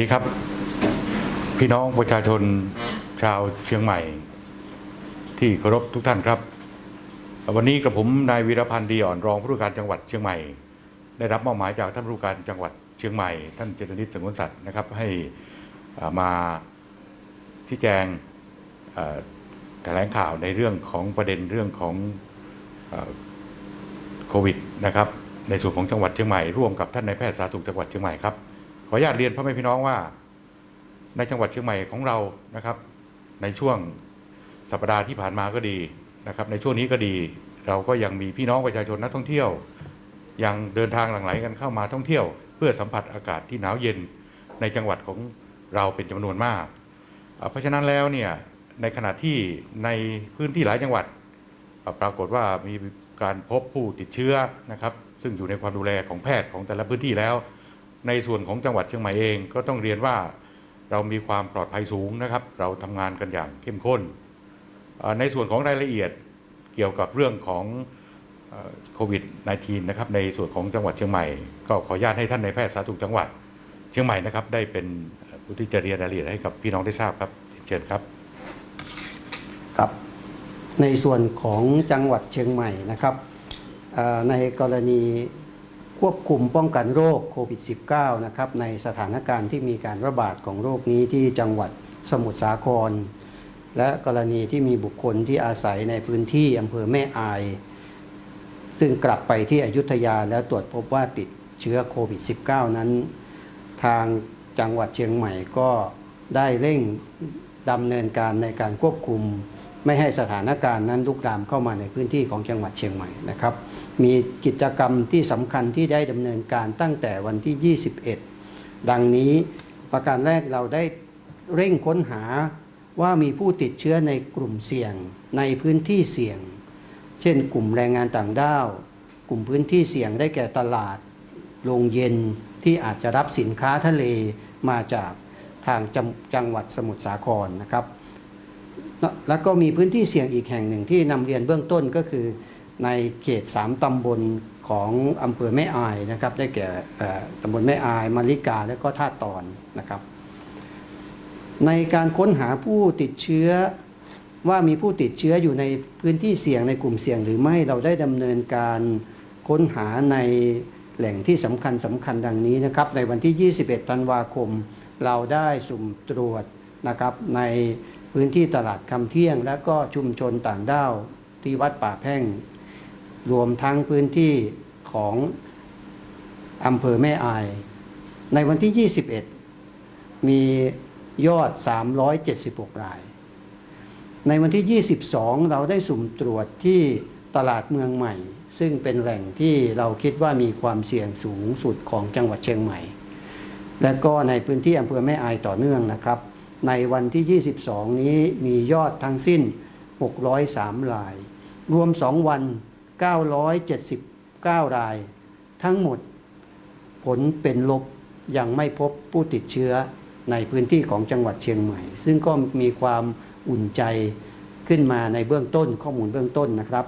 สวัสดีครับ พี่น้องประชาชนชาวเชียงใหม่ ที่เคารพทุกท่านครับ วันนี้กับผมนายวีรพันธ์ดีอ่อนรองผู้ว่าการจังหวัดเชียงใหม่ ได้รับมอบหมายจากท่านผู้การจังหวัดเชียงใหม่ ท่านเจตนิตสังวนสัตว์นะครับ ให้มาชี้แจงแถลงข่าวในเรื่องของประเด็นเรื่องของโควิดนะครับในส่วนของจังหวัดเชียงใหม่ร่วมกับท่านนายแพทย์สาธารณสุขจังหวัดเชียงใหม่ครับ ขออนุญาตเรียนพ่อแม่พี่น้องว่า ในจังหวัดเชียงใหม่ของเรานะครับ ในช่วงสัปดาห์ที่ผ่านมาก็ดีนะครับ ในช่วงนี้ก็ดี เราก็ยังมีพี่น้องประชาชนนักท่องเที่ยว ยังเดินทางหลั่งไหลกันเข้ามาท่องเที่ยว เพื่อสัมผัสอากาศที่หนาวเย็นในจังหวัดของเราเป็นจำนวนมาก เพราะฉะนั้นแล้วเนี่ยในขณะที่ในพื้นที่หลายจังหวัด ปรากฏว่ามีการพบผู้ติดเชื้อนะครับ ซึ่งอยู่ในความดูแลของแพทย์ของแต่ละพื้นที่แล้ว ในส่วนของจังหวัดเชียงใหม่เองก็ต้องเรียนว่าเรามีความปลอดภัยสูงนะครับ เราทำงานกันอย่างเข้มข้น ในส่วนของรายละเอียดเกี่ยวกับเรื่องของโควิด -19 นะครับในส่วนของจังหวัดเชียงใหม่ ก็ขออนุญาตให้ท่านในแพทย์สาธารณสุขจังหวัด เชียงใหม่นะครับได้เป็นผู้ที่จะเรียนรายละเอียดให้กับพี่น้องได้ทราบครับเชิญครับครับ ในส่วนของจังหวัดเชียงใหม่นะครับในกรณี ควบคุมป้องกันโรคโควิด -19 นะครับในสถานการณ์ที่มีการระบาดของโรคนี้ที่จังหวัดสมุทรสาคร และกรณีที่มีบุคคลที่อาศัยในพื้นที่อำเภอแม่อาย ซึ่งกลับไปที่อยุธยาแล้วตรวจพบว่าติดเชื้อโควิด -19 นั้น ทางจังหวัดเชียงใหม่ก็ได้เร่งดำเนินการในการควบคุม ไม่ให้สถานการณ์นั้นลุกลามเข้ามาในพื้นที่ของจังหวัดเชียงใหม่นะครับ มีกิจกรรมที่สำคัญที่ได้ดำเนินการตั้งแต่วันที่ 21 ดังนี้ประการแรกเราได้เร่งค้นหาว่ามีผู้ติดเชื้อในกลุ่มเสี่ยงในพื้นที่เสี่ยง เช่น กลุ่มแรงงานต่างด้าว กลุ่มพื้นที่เสี่ยงได้แก่ตลาด โรงเย็นที่อาจจะรับสินค้าทะเลมาจากทางจังจังหวัดสมุทรสาครนะครับ แล้วก็มีพื้นที่เสี่ยงอีกแห่งหนึ่งที่นำเรียนเบื้องต้นก็คือ ในเขต 3ตำบลของอำเภอแม่อายนะครับได้แก่เอ่อตำบลแม่อายมาริกาและก็ท่าตอนนะครับในการค้นหาผู้ติดเชื้อว่ามีผู้ติดเชื้ออยู่ในพื้นที่เสี่ยงในกลุ่มเสี่ยงหรือไม่เราได้ดำเนินการค้นหาในแหล่งที่สำคัญสำคัญดังนี้นะครับ ในวันที่ 21 ธันวาคม เราได้สุ่มตรวจนะครับใน พื้นที่ตลาดคำเที่ยง และก็ชุมชนต่างด้าวที่วัดป่าแพ่ง รวมทั้งพื้นที่ของอำเภอแม่อาย ในวันที่ 21 มียอด 376 ราย ในวันที่ 22 เราได้สุ่มตรวจที่ตลาดเมืองใหม่ ซึ่งเป็นแหล่งที่เราคิดว่ามีความเสี่ยงสูงสุดของจังหวัดเชียงใหม่ และก็ในพื้นที่อำเภอแม่อายต่อเนื่องนะครับ ในวันที่ 22 นี้มียอดทั้งสิ้น 603 ราย รวม 2 วัน 979 ราย ทั้งหมดผลเป็นลบยังไม่พบผู้ติดเชื้อในพื้นที่ของจังหวัดเชียงใหม่ ซึ่งก็มีความอุ่นใจขึ้นมาในเบื้องต้นข้อมูลเบื้องต้นนะครับ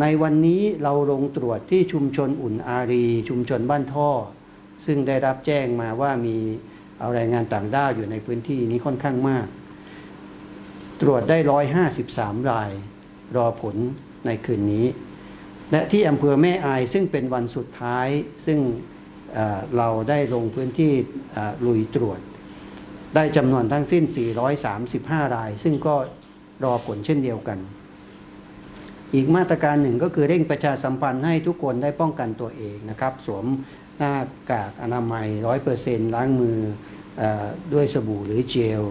ในวันนี้เราลงตรวจที่ชุมชนอุ่นอารี ชุมชนบ้านท่อ ซึ่งได้รับแจ้งมาว่ามี เอาแรงงานต่างด้าวอยู่ในพื้นที่นี้ค่อนข้างมาก ตรวจได้ 153 ราย รอผลในคืนนี้ และที่อำเภอแม่อายซึ่งเป็นวันสุดท้าย ซึ่งเราได้ลงพื้นที่ลุยตรวจ ได้จำนวนทั้งสิ้น 435 ราย ซึ่งก็รอผลเช่นเดียวกัน อีกมาตรการหนึ่งก็คือเร่งประชาสัมพันธ์ให้ทุกคนได้ป้องกันตัวเองนะครับ สวม หน้ากากอนามัย100%ล้างมือเออด้วยสบู่หรือเจล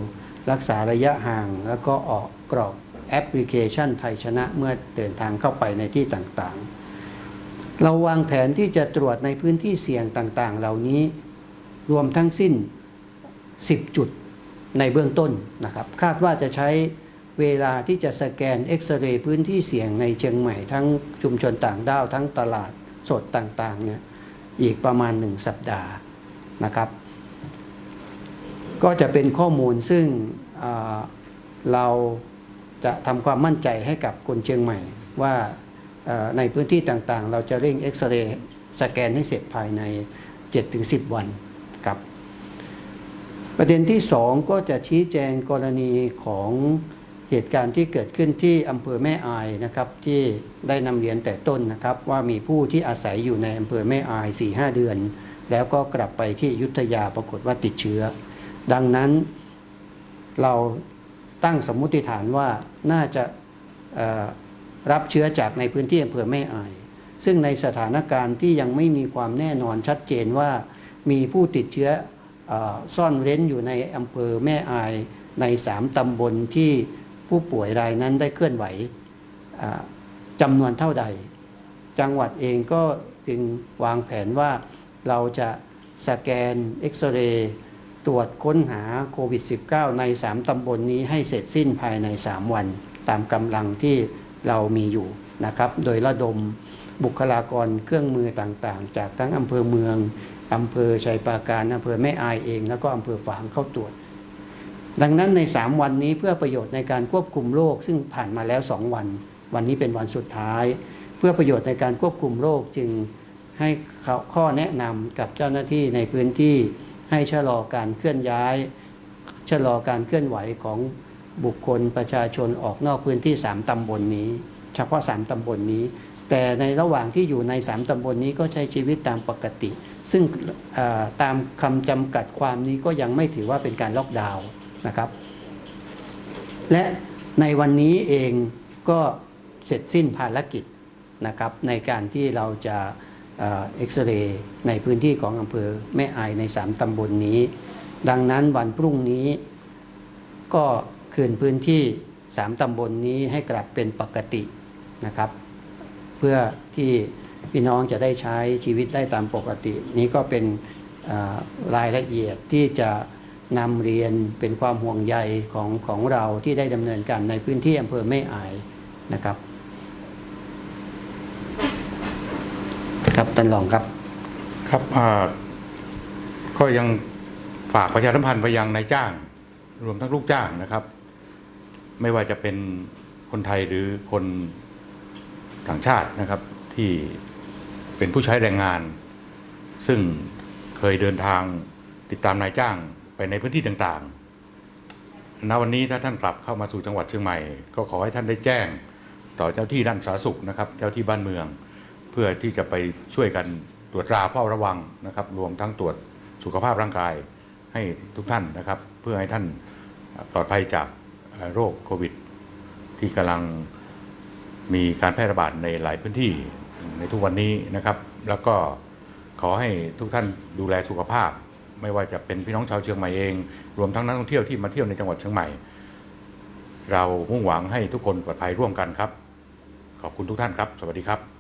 รักษาระยะห่าง แล้วก็ออกกรอกแอปพลิเคชันไทยชนะเมื่อเดินทางเข้าไปในที่ต่างๆ เราวางแผนที่จะตรวจในพื้นที่เสี่ยงต่างๆ เหล่านี้รวมทั้งสิ้น 10 จุดในเบื้องต้นนะครับ คาดว่าจะใช้เวลาที่จะสแกนเอ็กซเรย์พื้นที่เสี่ยงในเชียงใหม่ทั้งชุมชนต่างด้าวทั้งตลาดสดต่างๆเนี่ย อีกประมาณ 1 สัปดาห์นะครับ ก็จะเป็นข้อมูลซึ่งเราจะทำความมั่นใจให้กับคนเชียงใหม่ ว่าในพื้นที่ต่างๆ เราจะเร่งเอ็กซเรย์สแกนให้เสร็จภายใน 7-10 วันครับ ประเด็นที่สองก็จะชี้แจงกรณีของ เหตุการณ์ที่เกิดขึ้นที่อำเภอแม่อายนะครับที่ได้นำเรียนแต่ต้นนะครับ ว่ามีผู้ที่อาศัยอยู่ในอำเภอแม่อาย 4-5 เดือน แล้วก็กลับไปที่ยุทธยาปรากฏว่าติดเชื้อ ดังนั้นเราตั้งสมมุติฐานว่าน่าจะรับเชื้อจากในพื้นที่อำเภอแม่อาย ซึ่งในสถานการณ์ที่ยังไม่มีความแน่นอนชัดเจนว่ามีผู้ติดเชื้ออซ่อนเร้นอยู่ในอำเภอแม่อายในสามตำบลที่ ผู้ป่วยรายนั้นได้เคลื่อนไหวจำนวนเท่าใด จังหวัดเองก็จึงวางแผนว่าเราจะสแกนเอ็กซเรย์ตรวจค้นหาโควิด -19 ใน 3 ตำบลนนี้ให้เสร็จสิ้นภายใน 3 วัน ตามกำลังที่เรามีอยู่นะครับ โดยระดมบุคลากรเครื่องมือต่างๆ จากทั้งอำเภอเมืองอำเภอชัยปราการอำเภอแม่อายเอง แล้วก็อำเภอฝางเข้าตรวจ ดังนั้นใน 3 วันนี้เพื่อประโยชน์ในการควบคุมโรคซึ่งผ่านมาแล้ว 2 วัน วันนี้เป็นวันสุดท้าย เพื่อประโยชน์ในการควบคุมโรคจึงให้ข้อแนะนำกับเจ้าหน้าที่ในพื้นที่ให้ชะลอการเคลื่อนย้าย ชะลอการเคลื่อนไหวของบุคคลประชาชนออกนอกพื้นที่ 3 ตำบลนนี้ เฉพาะ 3 ตำบลนนี้ แต่ในระหว่างที่อยู่ใน 3 ตำบลนนี้ก็ใช้ชีวิตตามปกติ ซึ่งตามคำจำกัดความนี้ก็ยังไม่ถือว่าเป็นการล็อกดาวน์ นะครับ และในวันนี้เองก็เสร็จสิ้นภารกิจนะครับในการที่เราจะเอ็กซเรย์ในพื้นที่ของอำเภอแม่อายใน 3 ตำบลนนี้ ดังนั้นวันพรุ่งนี้ก็คืนพื้นที่ 3 ตำบลนนี้ให้กลับเป็นปกตินะครับ เพื่อที่พี่น้องจะได้ใช้ชีวิตได้ตามปกติ นี้ก็เป็นรายละเอียดที่จะ นำเรียนเป็นความห่วงใยของของเราที่ได้ดำเนินการในพื้นที่อำเภอแม่อายนะครับ ครับท่านรองครับ ครับก็ยังฝากประชาสัมพันธ์ไปยังนายจ้าง รวมทั้งลูกจ้างนะครับ ไม่ว่าจะเป็นคนไทยหรือคนต่างชาตินะครับที่เป็นผู้ใช้แรงงาน ซึ่งเคยเดินทางติดตามนายจ้าง ไปในพื้นที่ต่างๆณวันนี้ถ้าท่านกลับเข้ามาสู่จังหวัดเชียงใหม่ ก็ขอให้ท่านได้แจ้งต่อเจ้าที่ด้านสาธารณสุขนะครับ เจ้าที่บ้านเมือง เพื่อที่จะไปช่วยกันตรวจตราเฝ้าระวังนะครับ รวมทั้งตรวจสุขภาพร่างกายให้ทุกท่านนะครับ เพื่อให้ท่านปลอดภัยจากโรคโควิด ที่กำลังมีการแพร่ระบาดในหลายพื้นที่ในทุกวันนี้นะครับ แล้วก็ขอให้ทุกท่านดูแลสุขภาพ ไม่ว่าจะเป็นพี่น้องชาวเชียงใหม่เอง รวมทั้งนักท่องเที่ยวที่มาเที่ยวในจังหวัดเชียงใหม่ เรามุ่งหวังให้ทุกคนปลอดภัยร่วมกันครับ ขอบคุณทุกท่านครับ สวัสดีครับ